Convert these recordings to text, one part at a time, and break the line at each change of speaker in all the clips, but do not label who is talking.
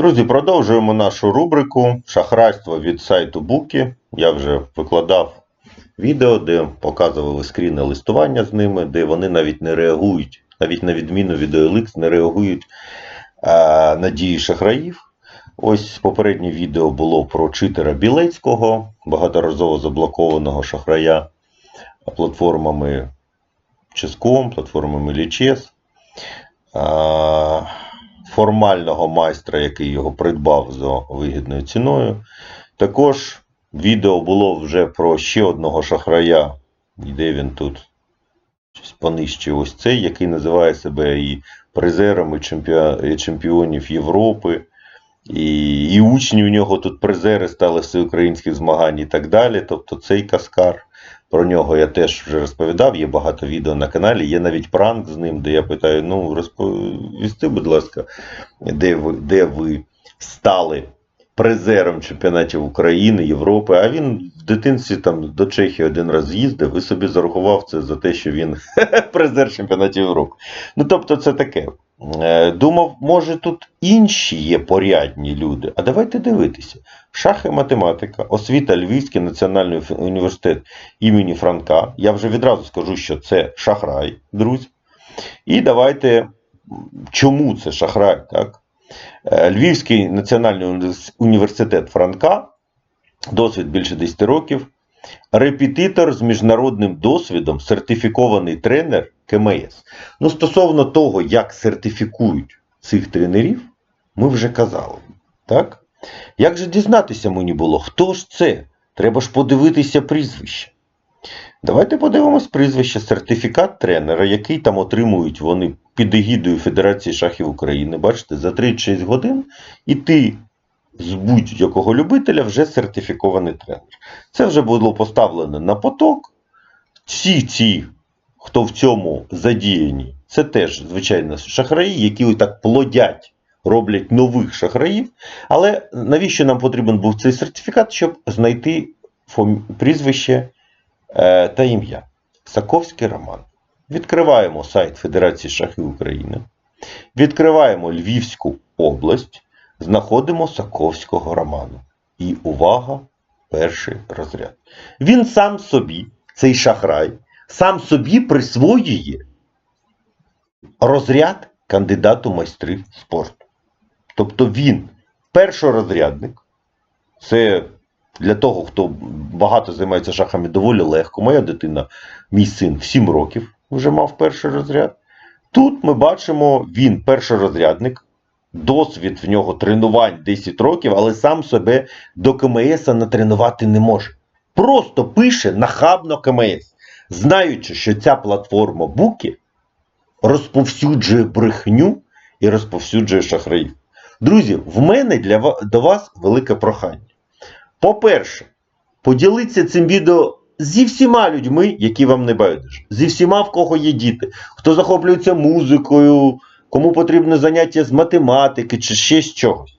Друзі, продовжуємо нашу рубрику Шахрайство від сайту Буки. Я вже викладав відео, де показували скріни листування з ними, де вони навіть не реагують, навіть на відміну від OLX, не реагують на дії шахраїв. Ось попереднє відео було про читера Білецького, багаторазово заблокованого шахрая платформами Ческом, платформами Лічес. А, формального майстра, який його придбав за вигідною ціною. Також відео було вже про ще одного шахрая, де він тут щось понижче ось цей, який називає себе і призером, і чемпіонів Європи. І, і учні у нього тут призери стали всеукраїнських змагань і так далі. Тобто цей каскар. Про нього я теж вже розповідав, є багато відео на каналі, є навіть пранк з ним, де я питаю: ну розповісти, будь ласка, де ви, де ви стали призером чемпіонатів України, Європи. А він в дитинстві там до Чехії один раз їздив і собі зарахував це за те, що він призер чемпіонатів Європи. Ну тобто, це таке. Е, Думав, може тут інші є порядні люди. А давайте дивитися. Шах і математика, освіта Львівський національний університет імені Франка. Я вже відразу скажу, що це шахрай, друзі. І давайте, чому це шахрай? Так? Е, Львівський національний університет Франка, досвід більше 10 років. Репетитор з міжнародним досвідом, сертифікований тренер КМС. Ну, стосовно того, як сертифікують цих тренерів, ми вже казали. Так? Як же дізнатися мені було, хто ж це? Треба ж подивитися прізвище. Давайте подивимось прізвище сертифікат тренера, який там отримують вони під егідою Федерації шахів України. Бачите, за 36 годин і ти з будь-якого любителя вже сертифікований тренер. Це вже було поставлено на поток. Всі ці, хто в цьому задіяні, це теж, звичайно, шахраї, які так плодять, роблять нових шахраїв. Але навіщо нам потрібен був цей сертифікат, щоб знайти прізвище е, та ім'я? Саковський Роман. Відкриваємо сайт Федерації шахів України. Відкриваємо Львівську область, знаходимо Саковського Роману. І увага, перший розряд. Він сам собі, цей шахрай, сам собі присвоює розряд кандидату в майстри спорту. Тобто він першорозрядник. Це для того, хто багато займається шахами, доволі легко. Моя дитина, мій син, в 7 років вже мав перший розряд. Тут ми бачимо, він першорозрядник, досвід в нього тренувань 10 років, але сам себе до КМС натренувати не може. Просто пише нахабно КМС, знаючи, що ця платформа Буки розповсюджує брехню і розповсюджує шахраїв. Друзі, в мене для до вас велике прохання. По-перше, поділіться цим відео зі всіма людьми, які вам не байдужі. Зі всіма, в кого є діти, хто захоплюється музикою, кому потрібне заняття з математики чи ще з чогось.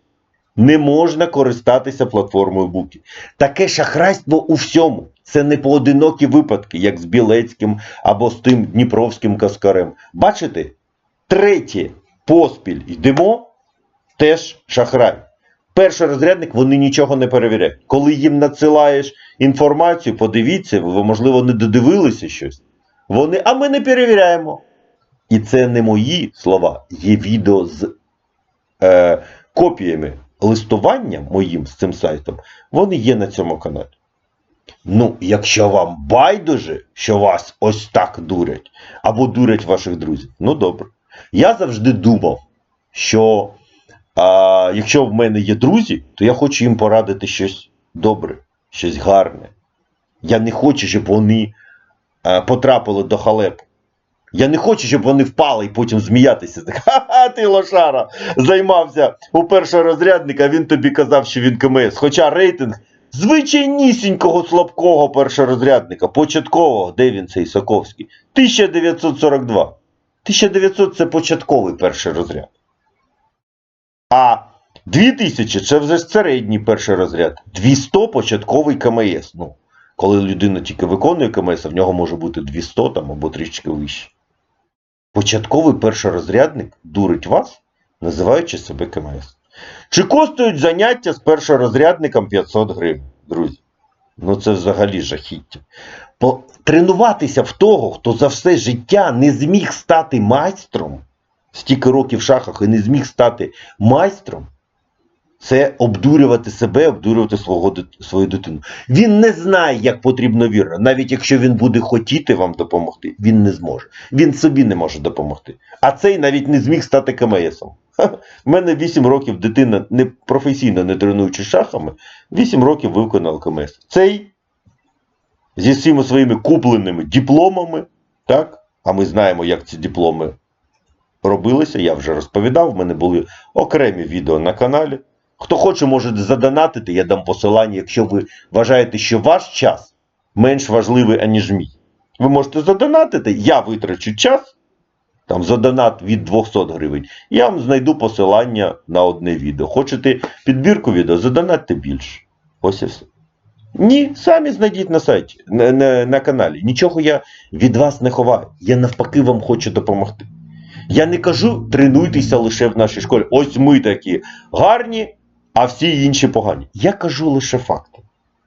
Не можна користатися платформою Буки. Таке шахрайство у всьому. Це не поодинокі випадки, як з Білецьким або з тим Дніпровським каскарем. Бачите? Третє поспіль йдемо, теж шахрай. Перший розрядник вони нічого не перевіряють. Коли їм надсилаєш інформацію, подивіться, ви, можливо, не додивилися щось. Вони, а ми не перевіряємо. І це не мої слова, є відео з е, копіями листування моїм з цим сайтом. Вони є на цьому каналі. Ну, якщо вам байдуже, що вас ось так дурять, або дурять ваших друзів, ну добре. Я завжди думав, що а, якщо в мене є друзі, то я хочу їм порадити щось добре, щось гарне. Я не хочу, щоб вони а, потрапили до халепу. Я не хочу, щоб вони впали і потім зміятися. Так, Ха-ха, ти лошара займався у першого розрядника, він тобі казав, що він КМС. Хоча рейтинг звичайнісінького слабкого першорозрядника, початкового, де він цей Соковський? 1942. 1900 це початковий перший розряд. А 2000 це вже середній перший розряд. 200 початковий КМС. Ну, коли людина тільки виконує КМС, в нього може бути 200 там або трішки вище. Початковий першорозрядник дурить вас, називаючи себе КМС. Чи коштують заняття з першорозрядником 500 гривень, друзі? Ну це взагалі жахіття. По... Тренуватися в того, хто за все життя не зміг стати майстром, стільки років в шахах і не зміг стати майстром, це обдурювати себе, обдурювати свого, свою дитину. Він не знає, як потрібно вірно. Навіть якщо він буде хотіти вам допомогти, він не зможе. Він собі не може допомогти. А цей навіть не зміг стати КМСом. В мене 8 років дитина не професійно не тренуючи шахами, 8 років виконав КМС. Цей зі всіма своїми купленими дипломами, так? А ми знаємо, як ці дипломи робилися. Я вже розповідав. В мене були окремі відео на каналі. Хто хоче, може задонатити, я дам посилання, якщо ви вважаєте, що ваш час менш важливий, аніж мій. Ви можете задонатити, я витрачу час, там за донат від 200 гривень, я вам знайду посилання на одне відео. Хочете підбірку відео, задонатьте більше. Ось і все. Ні, самі знайдіть на сайті, на, на, на каналі. Нічого я від вас не ховаю. Я навпаки вам хочу допомогти. Я не кажу, тренуйтеся лише в нашій школі. Ось ми такі гарні, а всі інші погані. Я кажу лише факти.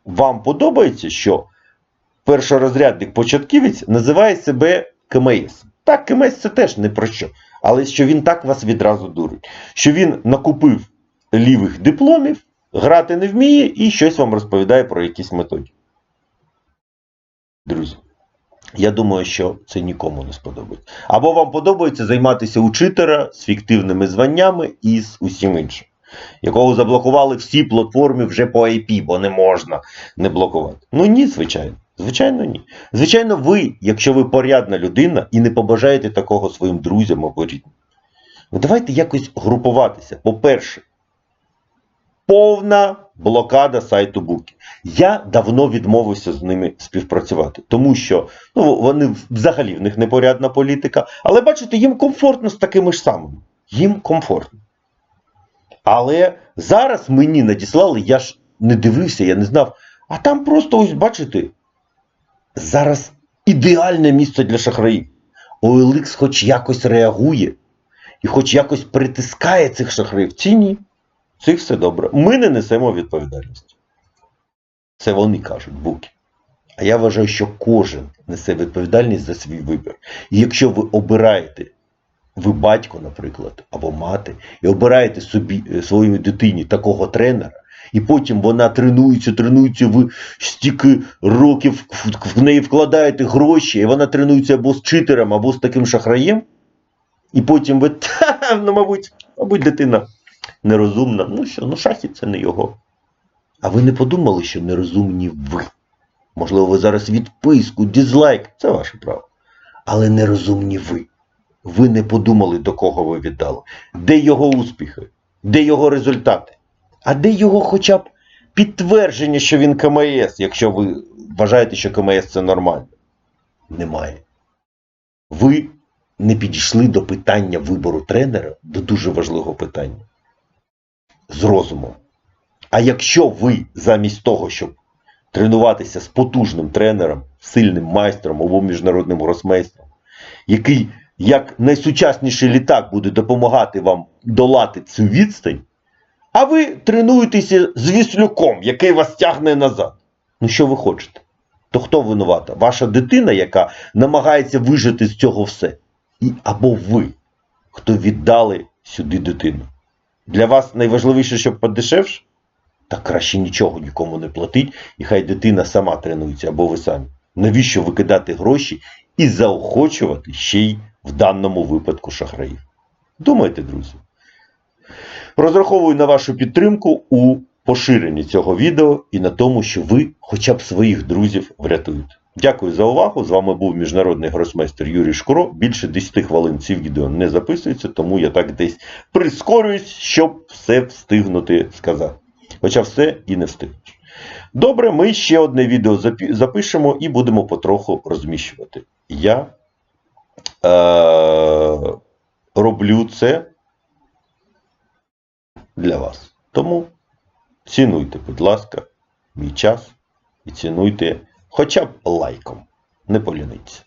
Вам подобається, що першорозрядник початківець називає себе КМС. Так, КМС це теж не про що. Але що він так вас відразу дурить. Що він накупив лівих дипломів, грати не вміє і щось вам розповідає про якісь методі. Друзі, я думаю, що це нікому не сподобається. Або вам подобається займатися учителя з фіктивними званнями і з усім іншим, якого заблокували всі платформи вже по IP, бо не можна не блокувати. Ну ні, звичайно. Звичайно, ні. Звичайно, ви, якщо ви порядна людина і не побажаєте такого своїм друзям або рідним. Давайте якось групуватися. По-перше, повна блокада сайту Буки. Я давно відмовився з ними співпрацювати, тому що ну, вони взагалі в них непорядна політика. Але бачите, їм комфортно з такими ж самими. Їм комфортно. Але зараз мені надіслали, я ж не дивився, я не знав. А там просто ось бачите, зараз ідеальне місце для шахраїв. OLX хоч якось реагує і хоч якось притискає цих шахраїв. Ці ні. Цих все добре. Ми не несемо відповідальності. Це вони кажуть, буки. А я вважаю, що кожен несе відповідальність за свій вибір. І якщо ви обираєте, ви батько, наприклад, або мати, і обираєте собі е, своїй дитині такого тренера, і потім вона тренується, тренується, ви стільки років в- неї вкладаєте гроші, і вона тренується або з читером, або з таким шахраєм, і потім ви, ну, мабуть, мабуть, дитина нерозумна. Ну що, ну шахи це не його. А ви не подумали, що нерозумні ви? Можливо, ви зараз відписку, дізлайк, це ваше право. Але нерозумні ви. Ви не подумали, до кого ви віддали. Де його успіхи? Де його результати? А де його хоча б підтвердження, що він КМС, якщо ви вважаєте, що КМС це нормально? Немає. Ви не підійшли до питання вибору тренера, до дуже важливого питання. З розумом. А якщо ви замість того, щоб тренуватися з потужним тренером, сильним майстром або міжнародним гросмейстром, який як найсучасніший літак буде допомагати вам долати цю відстань, а ви тренуєтеся з віслюком, який вас тягне назад. Ну що ви хочете? То хто винувата? Ваша дитина, яка намагається вижити з цього все? І або ви, хто віддали сюди дитину. Для вас найважливіше, щоб подешевше? Так краще нічого нікому не платить, і хай дитина сама тренується або ви самі. Навіщо викидати гроші і заохочувати ще й в даному випадку шахраїв? Думайте, друзі. Розраховую на вашу підтримку у поширенні цього відео і на тому, що ви хоча б своїх друзів врятуєте. Дякую за увагу. З вами був міжнародний гросмейстер Юрій Шкуро. Більше 10 хвилин ці відео не записується, тому я так десь прискорююсь, щоб все встигнути сказати. Хоча все і не встигнеш. Добре, ми ще одне відео запишемо і будемо потроху розміщувати. Я е- роблю це для вас. Тому цінуйте, будь ласка, мій час і цінуйте хоча б лайком. Не полініться.